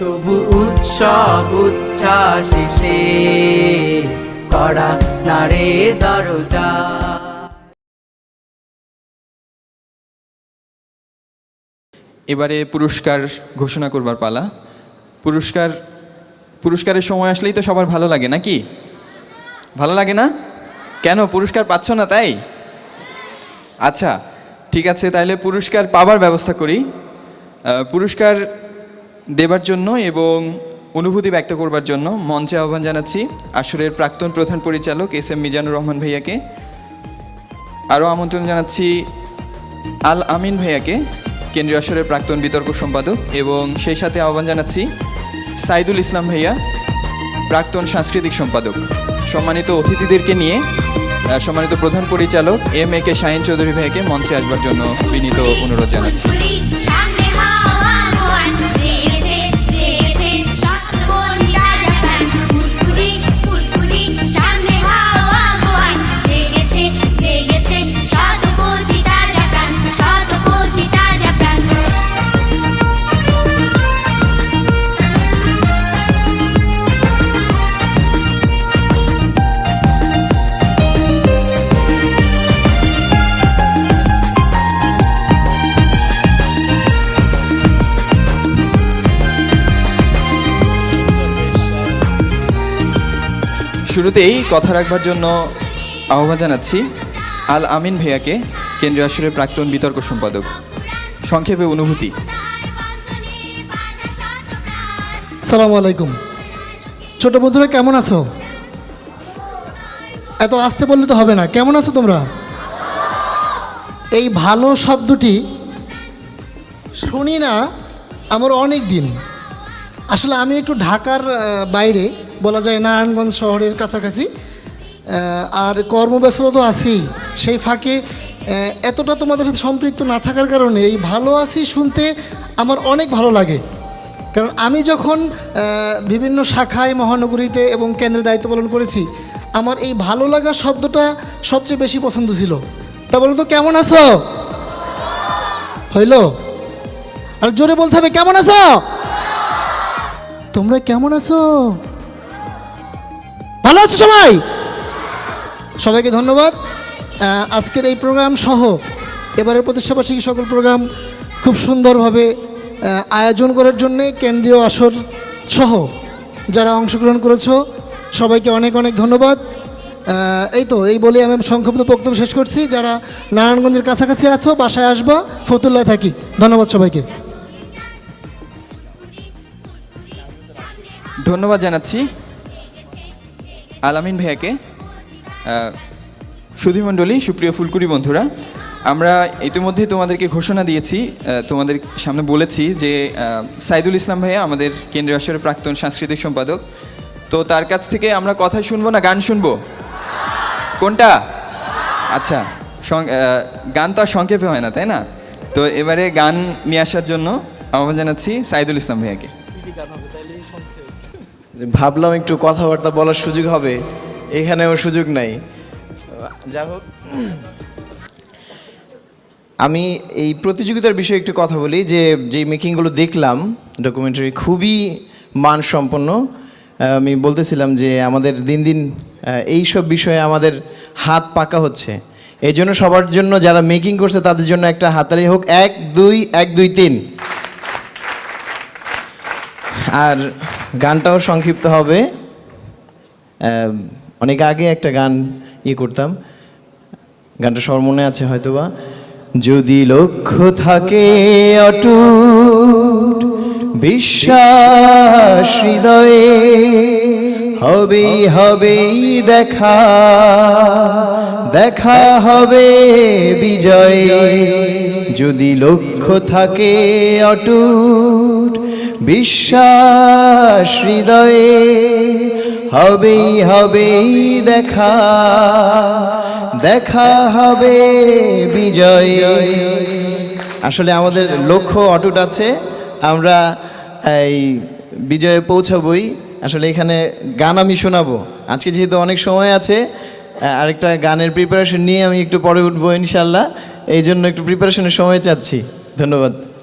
তবু উৎসব উচ্ছ্বাসিসে করা নারে দরজা। এবারে পুরস্কার ঘোষণা করবার পালা। পুরস্কার, পুরস্কারের সময় আসলেই তো সবার ভালো লাগে, নাকি? ভালো লাগে না? কেন, পুরস্কার পাচ্ছ না তাই? আচ্ছা ঠিক আছে তাহলে পুরস্কার পাবার ব্যবস্থা করি। পুরস্কার দেবার জন্য এবং অনুভূতি ব্যক্ত করবার জন্য মঞ্চে আহ্বান জানাচ্ছি আসরের প্রাক্তন প্রধান পরিচালক এস এম মিজানুর রহমান ভাইয়াকে। আরও আমন্ত্রণ জানাচ্ছি আল আমিন ভাইয়াকে, কেন্দ্রীয় আসরের প্রাক্তন বিতর্ক সম্পাদক এবং সেই সাথে আহ্বান জানাচ্ছি সাইদুল ইসলাম ভাইয়া, প্রাক্তন সাংস্কৃতিক সম্পাদক। সম্মানিত অতিথিদেরকে নিয়ে সম্মানিত প্রধান পরিচালক M A K Shahin Chowdhury ভাইকে মঞ্চে আসবার জন্য বিনীত অনুরোধ জানাচ্ছি। শুরুতেই কথা রাখবার জন্য আহ্বান জানাচ্ছি আল আমিন ভাইয়াকে, কেন্দ্রীয় আসরের প্রাক্তন বিতর্ক সম্পাদক। সংক্ষেপে অনুভূতি। সালাম আলাইকুম। ছোট বন্ধুরা, কেমন আছো? এত আসতে বললে তো হবে না। কেমন আছো তোমরা? এই ভালো শব্দটি শুনি না আমার অনেক দিন। আসলে আমি একটু ঢাকার বাইরে, বলা যায় নারায়ণগঞ্জ শহরের কাছাকাছি আর কর্মব্যস্ততা তো আছেই। সেই ফাঁকে এতটা তোমাদের সাথে সম্পৃক্ত না থাকার কারণে এই ভালো আছি শুনতে আমার অনেক ভালো লাগে। কারণ আমি যখন বিভিন্ন শাখায়, মহানগরীতে এবং কেন্দ্রে দায়িত্ব পালন করেছি, আমার এই ভালো লাগা শব্দটা সবচেয়ে বেশি পছন্দ ছিল। তা বলো তো, কেমন আছো? হইল? আর জোরে বলতে হবে, কেমন আছো? তোমরা কেমন আছো? ভালো আছো সবাই? সবাইকে ধন্যবাদ। আজকের এই প্রোগ্রাম সহ এবারের প্রতিষ্ঠাবার্ষিকী সকল প্রোগ্রাম খুব সুন্দরভাবে আয়োজন করার জন্য কেন্দ্রীয় আসর সহ যারা অংশগ্রহণ করেছ সবাইকে অনেক অনেক ধন্যবাদ। এই তো এই বলে আমি সংক্ষিপ্ত বক্তব্য শেষ করছি। যারা নারায়ণগঞ্জের কাছাকাছি আছো বাসায় আসবা ফতুল্লায় থাকি। ধন্যবাদ সবাইকে। ধন্যবাদ জানাচ্ছি আলামিন ভাইয়াকে। সুধীমণ্ডলী সুপ্রিয় ফুলকুরি বন্ধুরা, আমরা ইতিমধ্যে তোমাদেরকে ঘোষণা দিয়েছি তোমাদের সামনে বলেছি যে সাইদুল ইসলাম ভাইয়া আমাদের কেন্দ্রীয় আসরের প্রাক্তন সাংস্কৃতিক সম্পাদক। তো তার কাছ থেকে আমরা কথা শুনব না, গান শুনব? কোনটা? আচ্ছা গান তো আর সংক্ষেপে হয় না, তাই না? তো এবারে গান নিয়ে আসার জন্য আহ্বান জানাচ্ছি সাইদুল ইসলাম ভাইয়াকে। ভাবলাম একটু কথাবার্তা বলার সুযোগ হবে এখানেও সুযোগ নাই। যা হোক আমি এই প্রতিযোগিতার বিষয়ে একটু কথা বলি যে যে মেকিংগুলো দেখলাম ডকুমেন্টারি খুবই মানসম্পন্ন। আমি বলতেছিলাম যে আমাদের দিন দিন আহ, এই সব বিষয়ে আমাদের হাত পাকা হচ্ছে। এই জন্য সবার জন্য যারা মেকিং করছে তাদের জন্য একটা হাতালি হোক এক দুই এক দুই তিন। আর গানটাও সংক্ষিপ্ত হবে। অনেক আগে একটা গান ইয়ে করতাম। গানটা সবার মনে আছে হয়তোবা। যদি লক্ষ্য থাকে অটুট বিশ্বাস হৃদয়ে, হবেই হবেই দেখা দেখা হবে বিজয়ে। যদি লক্ষ্য থাকে অটুট বিশ্বাস হৃদয়ে হবেই হবেই দেখা দেখা হবে বিজয়ে। আসলে আমাদের লক্ষ্য অটুট আছে, আমরা এই বিজয়ে পৌঁছাবই। আসলে এখানে গান আমি শোনাবো। আজকে যেহেতু অনেক সময় আছে, আরেকটা গানের প্রিপারেশন নিয়ে আমি একটু পরে উঠবো ইনশাল্লাহ। এই জন্য একটু প্রিপারেশনের সময় চাচ্ছি। ধন্যবাদ।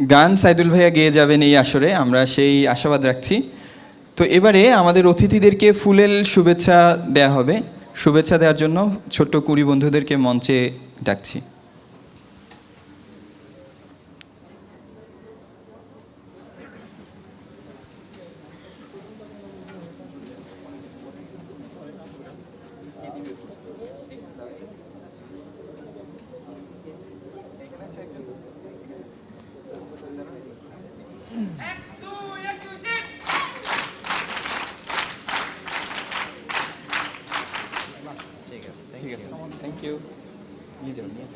গান সাইদুল ভাইয়া গেয়ে যাবেন এই আসরে, আমরা সেই আশাবাদ রাখছি। তো এবারে আমাদের অতিথিদেরকে ফুলেল শুভেচ্ছা দেয়া হবে। শুভেচ্ছা দেওয়ার জন্য ছোট্ট কুড়ি বন্ধুদেরকে মঞ্চে ডাকছি ঠিক আছে ইউ নিয়ে।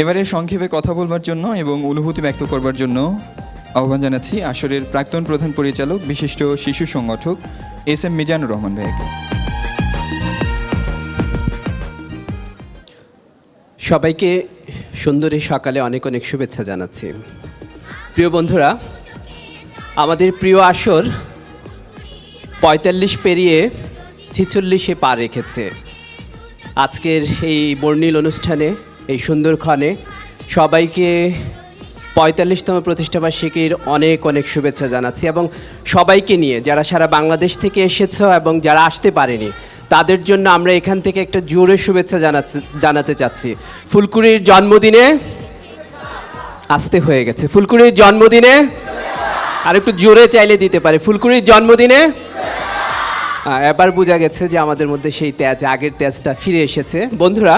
এবারে সংক্ষেপে কথা বলবার জন্য এবং অনুভূতি ব্যক্ত করবার জন্য আহ্বান জানাচ্ছি আসরের প্রাক্তন প্রধান পরিচালক বিশিষ্ট শিশু সংগঠক এস এম মিজানুর রহমান ভাইকে। সবাইকে সুন্দরী সকালে অনেক অনেক শুভেচ্ছা জানাচ্ছি। প্রিয় বন্ধুরা, আমাদের প্রিয় আসর পঁয়তাল্লিশ পেরিয়ে ছিচল্লিশে পা রেখেছে। আজকের এই বর্ণিল অনুষ্ঠানে, এই সুন্দরক্ষণে সবাইকে পঁয়তাল্লিশতম প্রতিষ্ঠাবার্ষিকীর অনেক অনেক শুভেচ্ছা জানাচ্ছি এবং সবাইকে নিয়ে, যারা সারা বাংলাদেশ থেকে এসেছ এবং যারা আসতে পারেনি তাদের জন্য আমরা এখান থেকে একটা জোরে শুভেচ্ছা জানাচ্ছি, জানাতে চাচ্ছি। ফুলকুড়ির জন্মদিনে আসতে হয়ে গেছে। ফুলকুড়ির জন্মদিনে আর একটু জোরে চাইলে দিতে পারে। ফুলকুড়ির জন্মদিনে এবার বোঝা গেছে যে আমাদের মধ্যে সেই তেজ আগের তেজটা ফিরে এসেছে। বন্ধুরা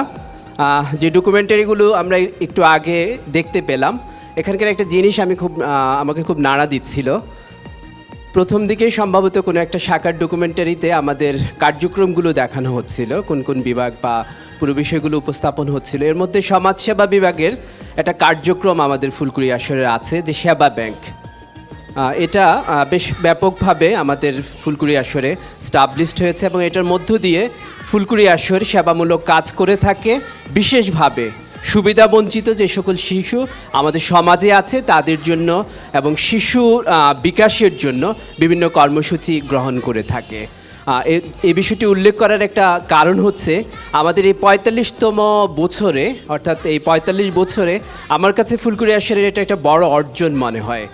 যে ডকুমেন্টারিগুলো আমরা একটু আগে দেখতে পেলাম, এখানকার একটা জিনিস আমি খুব আমাকে খুব নাড়া দিচ্ছিল। প্রথম দিকে সম্ভবত কোনো একটা শাখার ডকুমেন্টারিতে আমাদের কার্যক্রমগুলো দেখানো হচ্ছিল, কোন কোন বিভাগ বা পুরো বিষয়গুলো উপস্থাপন হচ্ছিল। এর মধ্যে সমাজসেবা বিভাগের একটা কার্যক্রম আমাদের ফুলকুড়ি আসরে আছে, যে সেবা ব্যাংক। এটা বেশ ব্যাপকভাবে আমাদের ফুলকুড়ি আসরে স্টাবলিশড হয়েছে এবং এটার মধ্য দিয়ে ফুলকুড়ি আসর সেবামূলক কাজ করে থাকে, বিশেষভাবে সুবিধা বঞ্চিত যে সকল শিশু আমাদের সমাজে আছে, তাদের জন্য এবং শিশু বিকাশের জন্য বিভিন্ন কর্মসূচি গ্রহণ করে থাকে। এই বিষয়টি উল্লেখ করার একটা কারণ হচ্ছে আমাদের এই পঁয়তাল্লিশতম বছরে, অর্থাৎ এই পঁয়তাল্লিশ বছরে আমার কাছে ফুলকুড়ি আসরের এটা একটা বড় অর্জন মনে হয়।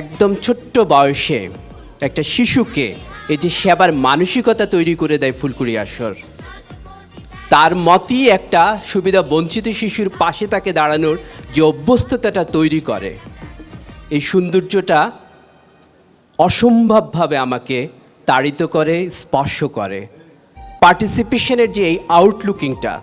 একদম ছোট্ট বয়সে একটা শিশুকে এই যে সেবার মানসিকতা তৈরি করে দেয় ফুলকুড়ি আসর। তার মতই একটা সুবিধা বঞ্চিত শিশুর পাশে তাকে দাঁড়ানোর যে অভ্যস্ততাটা তৈরি করে। এই সৌন্দর্যটা অসম্ভবভাবে আমাকে তাড়িত করে, স্পর্শ করে। পার্টিসিপেশনের যে এই আউটলুকিংটা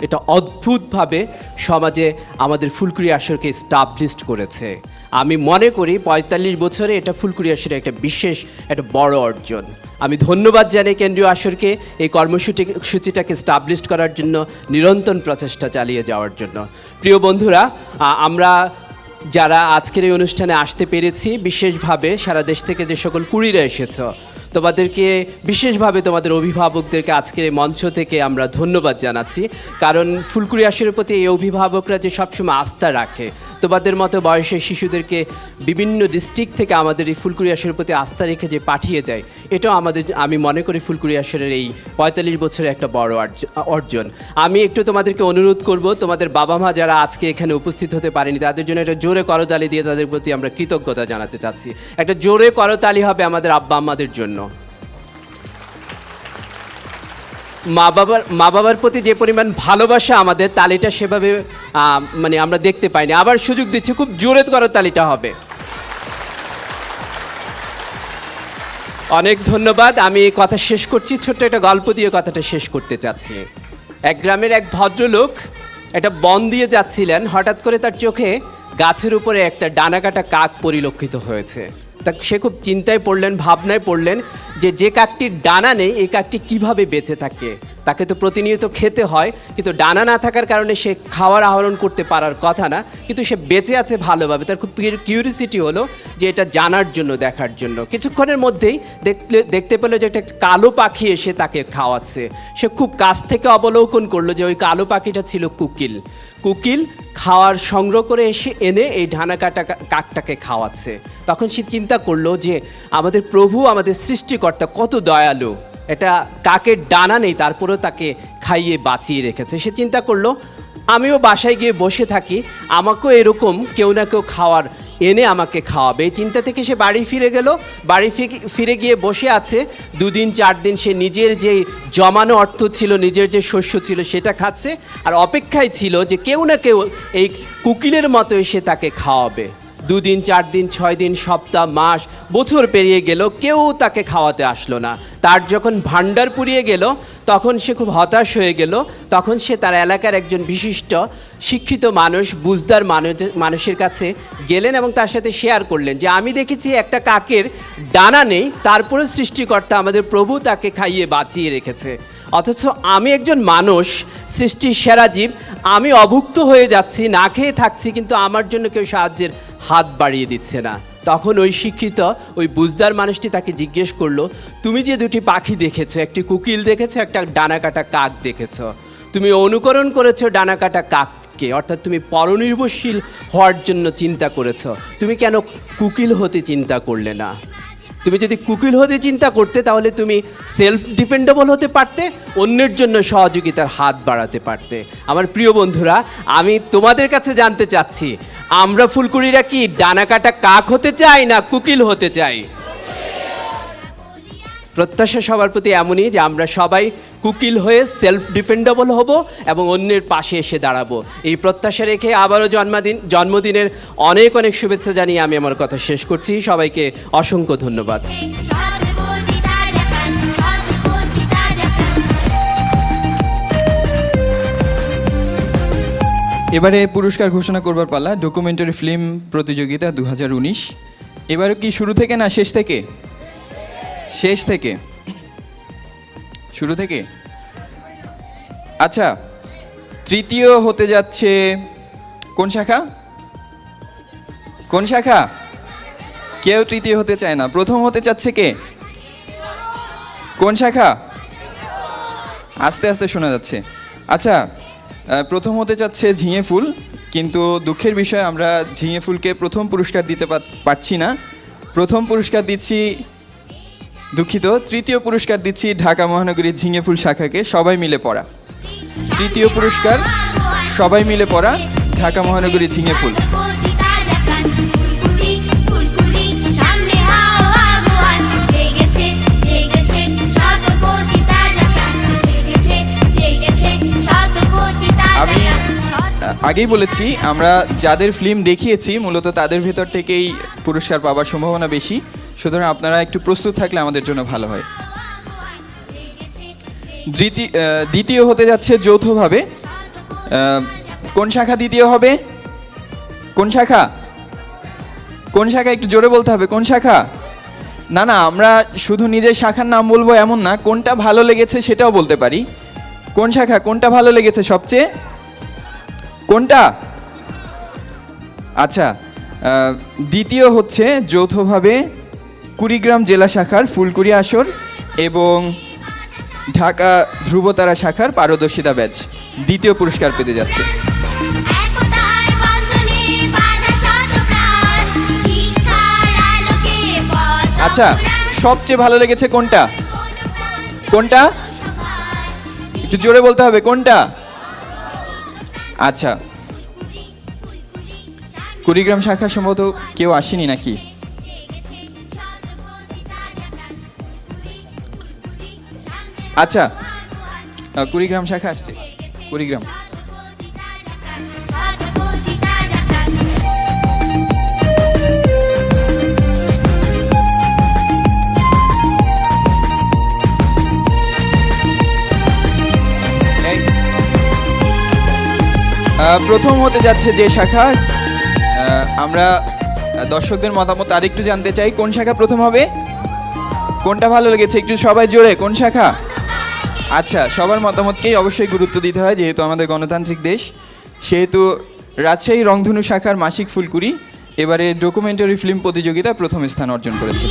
এটা অদ্ভুতভাবে সমাজে আমাদের ফুলকুড়ি আসরকে স্টাবলিশড করেছে। আমি মনে করি পঁয়তাল্লিশ বছরে এটা ফুলকুড়ি আসরের একটা বিশেষ, একটা বড় অর্জন। আমি ধন্যবাদ জানাই কেন্দ্রীয় আসরকে এই কর্মসূচি, সূচিটাকে স্টাবলিশ করার জন্য, নিরন্তর প্রচেষ্টা চালিয়ে যাওয়ার জন্য। প্রিয় বন্ধুরা আমরা যারা আজকের এই অনুষ্ঠানে আসতে পেরেছি, বিশেষভাবে সারা দেশ থেকে যে সকল কুড়িরা এসেছ তোমাদেরকে, বিশেষভাবে তোমাদের অভিভাবকদেরকে আজকের এই মঞ্চ থেকে আমরা ধন্যবাদ জানাচ্ছি। কারণ ফুলকুড়ি আসরের প্রতি এই অভিভাবকরা যে সবসময় আস্থা রাখে, তোমাদের মতো বয়সের শিশুদেরকে বিভিন্ন ডিস্ট্রিক্ট থেকে আমাদের এই ফুলকুড়ি আসরের প্রতি আস্থা রেখে যে পাঠিয়ে দেয়, এটাও আমাদের, আমি মনে করি ফুলকুড়ি আসরের এই পঁয়তাল্লিশ বছরের একটা বড় অর্জন। আমি একটু তোমাদেরকে অনুরোধ করব, তোমাদের বাবা মা যারা আজকে এখানে উপস্থিত হতে পারেনি, তাদের জন্য একটা জোরে করতালি দিয়ে তাদের প্রতি আমরা কৃতজ্ঞতা জানাতে চাচ্ছি। একটা জোরে করতালি হবে আমাদের আব্বা আম্মাদের জন্য। মা বাবার মা বাবার প্রতি যে পরিমাণ ভালোবাসা আমাদের, তালিটা সেভাবে মানে আমরা দেখতে পাইনি। আবার সুযোগ দিচ্ছি, খুব জোরে করতালিটা হবে। অনেক ধন্যবাদ, আমি কথা শেষ করছি, ছোট্ট একটা গল্প দিয়ে কথাটা শেষ করতে চাচ্ছি। এক গ্রামের এক ভদ্রলোক একটা বন দিয়ে যাচ্ছিলেন, হঠাৎ করে তার চোখে গাছের উপরে একটা ডানাকাটা কাক পরিলক্ষিত হয়েছে। তা সে খুব চিন্তায় পড়লেন, ভাবনায় পড়লেন যে যে কাকটির ডানা নেই, এই কাকটি কীভাবে বেঁচে থাকে? তাকে তো প্রতিনিয়ত খেতে হয়, কিন্তু ডানা না থাকার কারণে সে খাওয়ার আহরণ করতে পারার কথা না, কিন্তু সে বেঁচে আছে ভালোভাবে। তার খুব কিউরিসিটি হলো যে এটা জানার জন্য, দেখার জন্য। কিছুক্ষণের মধ্যেই দেখতে দেখতে পেল যে একটা কালো পাখি এসে তাকে খাওয়াচ্ছে। সে খুব কাছ থেকে অবলোকন করল যে ওই কালো পাখিটা ছিল কুকিল। কুকিল খাওয়ার সংগ্রহ করে এসে এনে এই ঢানা কাটা কাকটাকে খাওয়াচ্ছে। তখন সে চিন্তা করল যে আমাদের প্রভু, আমাদের সৃষ্টিকর্তা কত দয়ালু। এটা কাকের ডানা নেই, তারপরেও তাকে খাইয়ে বাঁচিয়ে রেখেছে। সে চিন্তা করল, আমিও বাসায় গিয়ে বসে থাকি, আমাকেও এরকম কেউ না কেউ খাওয়ার এনে আমাকে খাওয়াবে। এই চিন্তা থেকে সে বাড়ি ফিরে গেল। বাড়ি ফিরে গিয়ে বসে আছে। দুদিন, চার দিন সে নিজের যে জমানো অর্থ ছিল, নিজের যে শস্য ছিল, সেটা খাচ্ছে। আর অপেক্ষায় ছিল যে কেউ না কেউ এই কুকিলের মতো এসে তাকে খাওয়াবে। দুদিন চার দিন ছয় দিন সপ্তাহ, মাস বছর পেরিয়ে গেল, কেউ তাকে খাওয়াতে আসলো না। তার যখন ভাণ্ডার পুড়িয়ে গেল, তখন সে খুব হতাশ হয়ে গেল, তখন সে তার এলাকার একজন বিশিষ্ট শিক্ষিত মানুষ, বুঝদার মানুষ, মানুষের কাছে গেলেন এবং তার সাথে শেয়ার করলেন যে, আমি দেখেছি একটা কাকের ডানা নেই, তারপরেও সৃষ্টিকর্তা আমাদের প্রভু তাকে খাইয়ে বাঁচিয়ে রেখেছে। অথচ আমি একজন মানুষ, সৃষ্টির সেরা জীব, আমি অভুক্ত হয়ে যাচ্ছি, না খেয়ে থাকছি, কিন্তু আমার জন্য কেউ সাহায্যের হাত বাড়িয়ে দিচ্ছে না। তখন ওই শিক্ষিত, ওই বুঝদার মানুষটি তাকে জিজ্ঞেস করল, তুমি যে দুটি পাখি দেখেছ, একটি কুকিল দেখেছ, একটা ডানাকাটা কাক দেখেছ? তুমি অনুকরণ করেছ ডানাকাটা কাককে, অর্থাৎ তুমি পরনির্ভরশীল হওয়ার জন্য চিন্তা করেছ। তুমি কেন কুকিল হতে চিন্তা করলে না? তুমি যদি কুকিল হতে চিন্তা করতে, তাহলে তুমি সেলফ ডিপেন্ডেবল হতে পারতে, অন্যের জন্য সহযোগিতার হাত বাড়াতে পারতে। আমার প্রিয় বন্ধুরা, আমি তোমাদের কাছে জানতে চাচ্ছি আমরা ফুলকুড়িরা কি ডানা কাটা কাক হতে চাই না কুকিল হতে চাই? প্রত্যাশা সবার প্রতি এমনই যে আমরা সবাই কুকিল হয়ে সেলফ ডিফেন্ডেবল হব এবং অন্যের পাশে এসে দাঁড়াবো। এই প্রত্যাশা রেখে আবারও জন্মদিন, জন্মদিনের অনেক অনেক শুভেচ্ছা জানিয়ে আমি আমার কথা শেষ করছি। সবাইকে অসংখ্য ধন্যবাদ। এবারে পুরস্কার ঘোষণা করবার পালা ডকুমেন্টারি ফিল্ম প্রতিযোগিতা দু এবারে কি শুরু থেকে না শেষ থেকে? শেষ থেকে। শুরু থেকে? আচ্ছা তৃতীয় হতে যাচ্ছে কোন শাখা? কোন শাখা? কেউ তৃতীয় হতে চায় না। প্রথম হতে চাচ্ছে কে? কোন শাখা? আস্তে আস্তে শোনা যাচ্ছে। আচ্ছা প্রথম হতে চাচ্ছে ঝিঙে ফুল, কিন্তু দুঃখের বিষয়, আমরা ঝিঙে ফুলকে প্রথম পুরস্কার দিতে পারছি না। প্রথম পুরস্কার দিচ্ছি দুঃখিত, তৃতীয় পুরস্কার দিচ্ছি ঢাকা মহানগরীর ঝিঙে ফুল শাখাকে, সবাই মিলে পড়া। তৃতীয় পুরস্কার, সবাই মিলে পড়া ঢাকা মহানগরীর ঝিঙে ফুল। আগেই বলেছি, আমরা যাদের ফিল্ম দেখিয়েছি, মূলত তাদের ভেতর থেকেই পুরস্কার পাওয়ার সম্ভাবনা বেশি। সুতরাং আপনারা একটু প্রস্তুত থাকলে আমাদের জন্য ভালো হয়। দ্বিতীয় হতে যাচ্ছে যৌথভাবে। কোন শাখা দ্বিতীয় হবে? কোন শাখা? কোন শাখা একটু জোরে বলতে হবে, কোন শাখা? না না, আমরা শুধু নিজের শাখার নাম বলব এমন না, কোনটা ভালো লেগেছে সেটাও বলতে পারি। কোন শাখা, কোনটা ভালো লেগেছে সবচেয়ে? কোনটা? আচ্ছা দ্বিতীয় হচ্ছে যৌথভাবে কুড়িগ্রাম জেলা শাখার ফুলকুড়ি আসর এবং ঢাকা ধ্রুবতারা শাখার পারদর্শিতা ব্যাচ দ্বিতীয় পুরস্কার পেতে যাচ্ছে। আচ্ছা সবচেয়ে ভালো লেগেছে কোনটা? কোনটা? একটু জোরে বলতে হবে কোনটা? আচ্ছা। কুড়িগ্রাম শাখা সম্ভবত কেউ আসেনি নাকি? আচ্ছা কুড়িগ্রাম শাখা আসছে। কুড়িগ্রাম। প্রথম হতে যাচ্ছে যে শাখা আমরা দর্শকদের মতামত আরেকটু জানতে চাই, কোন শাখা প্রথম হবে? কোনটা ভালো লেগেছে? একটু সবাই জোরে, কোন শাখা? আচ্ছা সবার মতামতকেই অবশ্যই গুরুত্ব দিতে হয়, যেহেতু আমাদের গণতান্ত্রিক দেশ। সেহেতু রাজশাহী রংধনু শাখার মাসিক ফুলকুড়ি এবারে ডকুমেন্টারি ফিল্ম প্রতিযোগিতা প্রথম স্থান অর্জন করেছে।